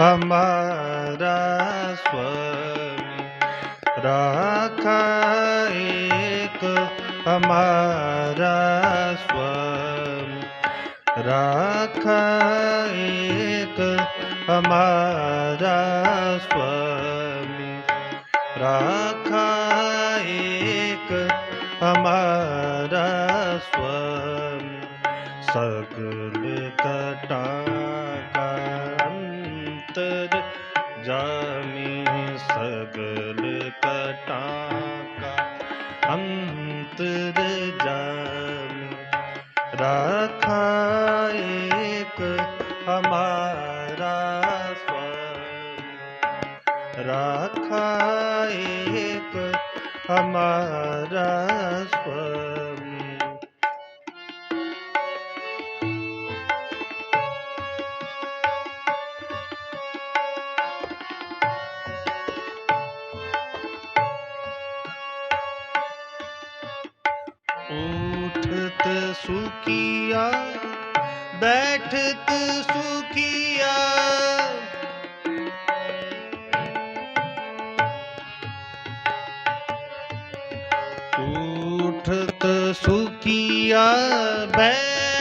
हमारा स्वामी राखा एक हमारा स्वामी राखा एक हमारा स्वामी राखा एक हमारा स्वामी सगल कटा उठत सुखिया बैठत सुखिया। उठत सुखिया बैठत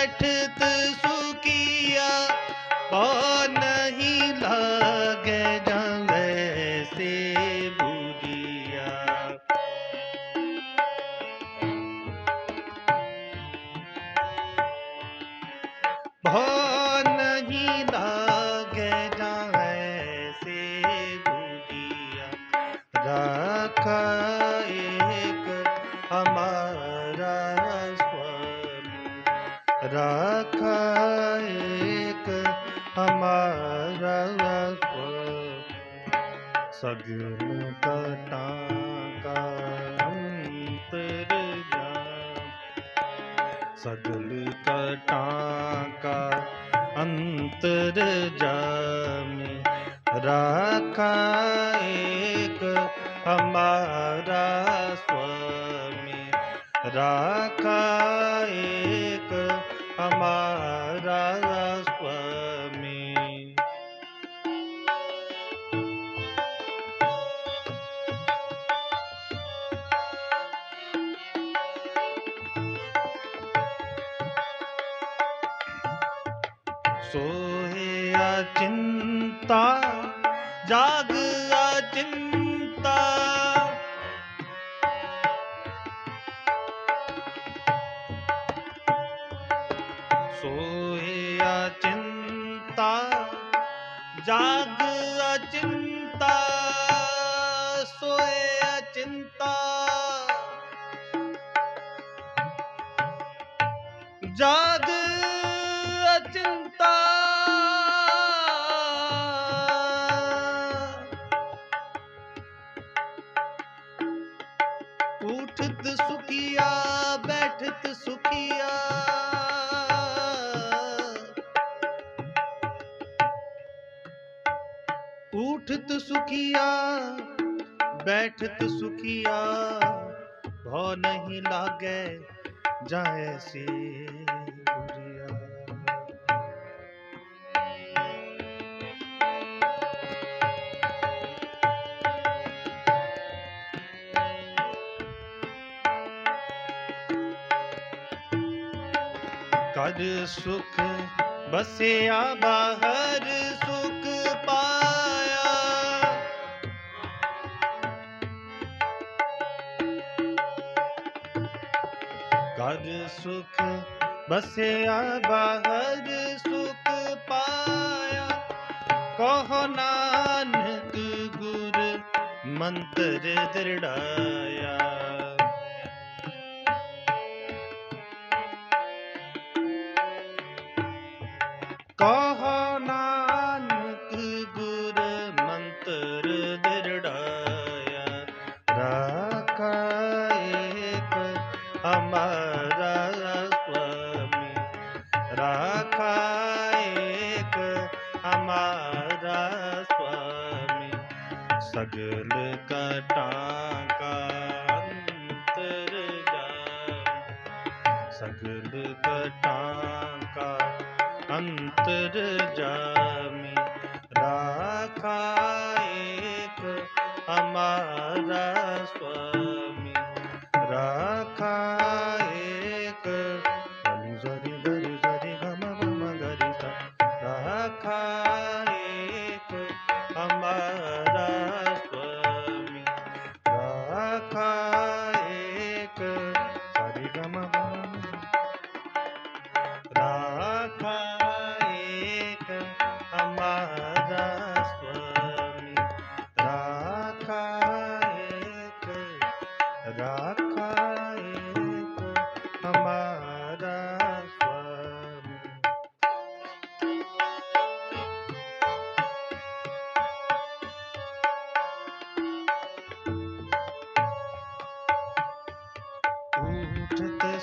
हमारा स्वामी सगुन कटा का अंतर जाम सगल कटा का अंतर जामी राखा एक हमारा स्वामी राखा एक हमारा स्वामी ਸੋਏ ਚਿੰਤਾ ਜਾਗ ਅਚਿੰਤਾ ਸੋਏ ਚਿੰਤਾ ਜਾਗ ਅਚਿੰਤਾ ਉਠਤ ਸੁਖੀਆ ਬੈਠਤ ਸੁਖੀਆ। उठत सुखिया बैठत सुखिया भौ नहीं लागे जाए सी कर सुख बसिया बाहर सुख ਬਾਹਰ ਸੁਖ ਬਸਿਆ ਬਾਹਰ ਸੁਖ ਪਾਇਆ। ਕਹੋ ਨਾਨਕ ਗੁਰ ਮੰਤਰ ਦ੍ਰਿੜਾਇਆ। ਹਮਾਰਾ ਸੁਆਮੀ, ਸਗਲ ਕਟਾਂ ਕਾ ਅੰਤਰ ਜਾ ਸਗਲ ਕਟਾਂ ਕਾ ਅੰਤਰ ਜਾਮੀ, ਰਾਖਾ ਏਕ ਹਮਾਰਾ ਸੁਆਮੀ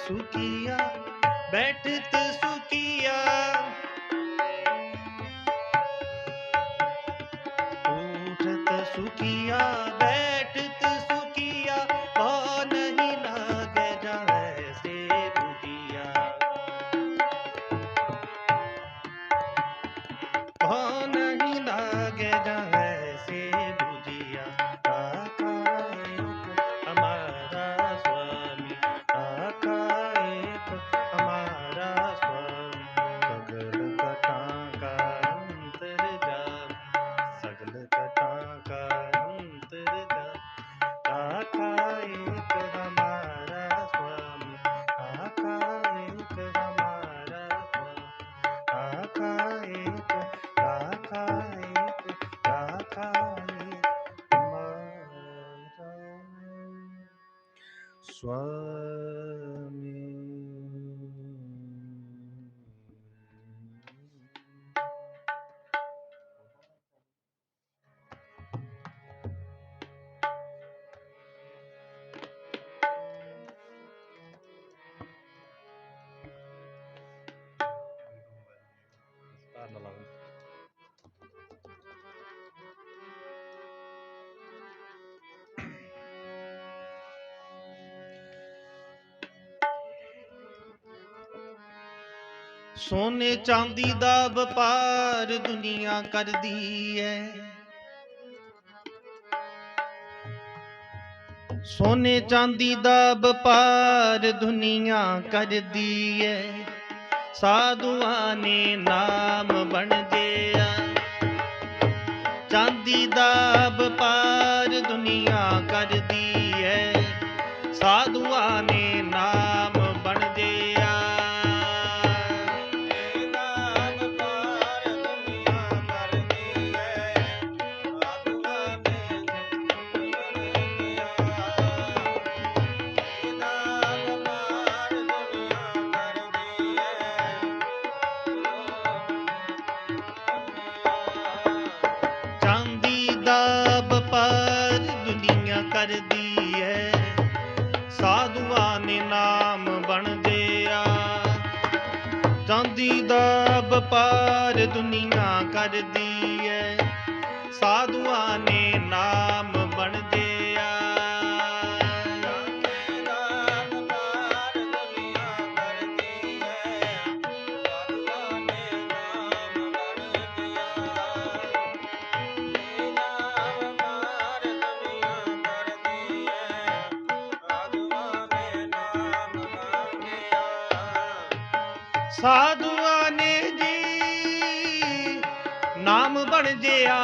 सुखी sua ਸੋਨੇ ਚਾਂਦੀ ਦਾ ਵਪਾਰ ਦੁਨੀਆ ਕਰਦੀ ਐ। ਸੋਨੇ ਚਾਂਦੀ ਦਾ ਵਪਾਰ ਦੁਨੀਆ ਕਰਦੀ ਐ। ਸਾਧੂਆਂ ਨੇ ਨਾਮ ਬਣ ਜਿਆ ਚਾਂਦੀ ਦਾ ਵਪਾਰ ਚਾਂਦੀ ਦਾ ਵਪਾਰ ਦੁਨੀਆਂ ਕਰਦੀ ਐ। ਸਾਧੂਆਂ ਨੇ ਨਾਮ ਸਾਧੂਆਂ ਨੇ ਜੀ ਨਾਮ ਬਣ ਜਿਆ।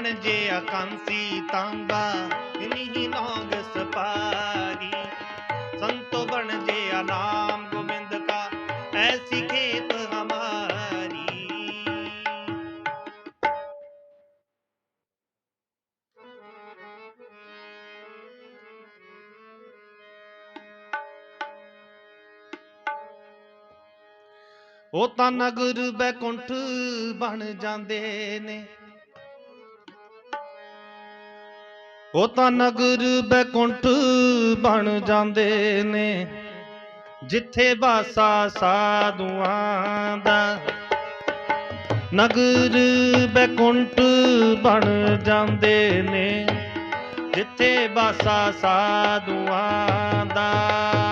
ਬਣ ਜੇ ਕਾਂਸੀ ਤਾਂਗਾ ਕਿੰਨੀ ਹੀ ਸਪਾਰੀ ਸੰਤੋ ਬਣ ਜੇ ਨਾਮ ਗੋਬਿੰਦ ਕਾ, ਐਸੀ ਖੇਤ ਹਮਾਰੀ। ਉਹ ਤਾਂ ਨਗਰ ਬੈਕੁੰਠ ਬਣ ਜਾਂਦੇ ਨੇ। ਉਹ ਤਾਂ ਨਗਰ ਬੈਕੁੰਠ ਬਣ ਜਾਂਦੇ ਨੇ, ਜਿੱਥੇ ਬਾਸਾ ਸਾਧੂਆਂ ਦਾ। ਨਗਰ ਬੈਕੁੰਠ ਬਣ ਜਾਂਦੇ ਨੇ, ਜਿੱਥੇ ਬਾਸਾ ਸਾਧੂਆਂ ਦਾ।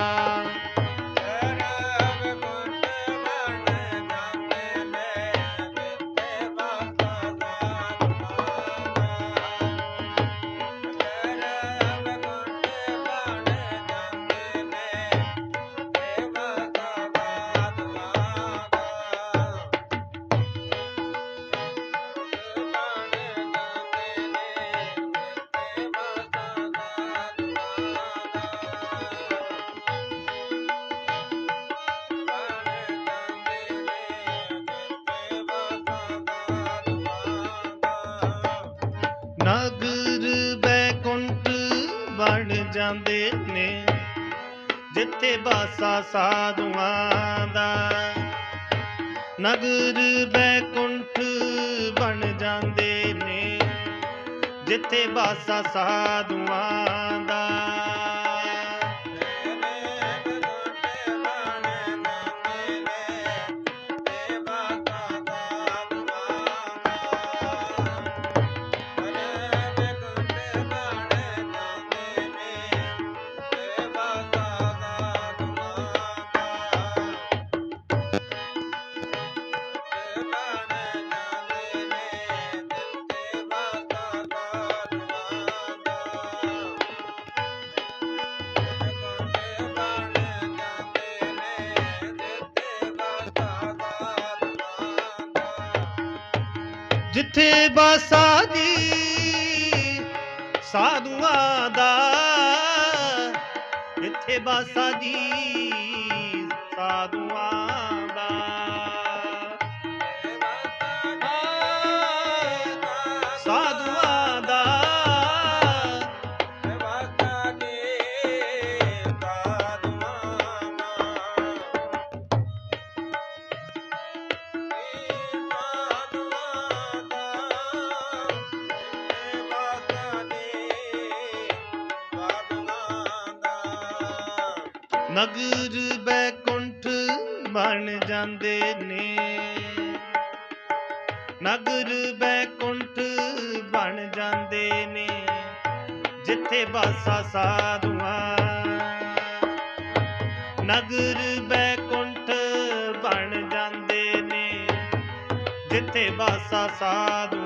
ਜਾਂਦੇ ਨੇ ਜਿੱਥੇ ਬਾਸਾ ਸਾਧੂਆਂ ਦਾ। ਨਗਰ ਬੈਕੁੰਠ ਬਣ ਜਾਂਦੇ ਨੇ ਜਿੱਥੇ ਬਾਸਾ ਸਾਧੂਆਂ ਜਿੱਥੇ ਬਾਸਾ ਜੀ ਸਾਧੂਆਂ ਦਾ ਜਿੱਥੇ ਬਾਸਾ ਜੀ ਨਗਰ ਬੈਕੁੰਠ ਬਣ ਜਾਂਦੇ ਨੇ। ਨਗਰ ਬੈਕੁੰਠ ਬਣ ਜਾਂਦੇ ਨੇ, ਜਿੱਥੇ ਬਾਸਾ ਸਾਧੂਆਂ। ਨਗਰ ਬੈਕੁੰਠ ਬਣ ਜਾਂਦੇ ਨੇ, ਜਿੱਥੇ ਬਾਸਾ ਸਾਧੂ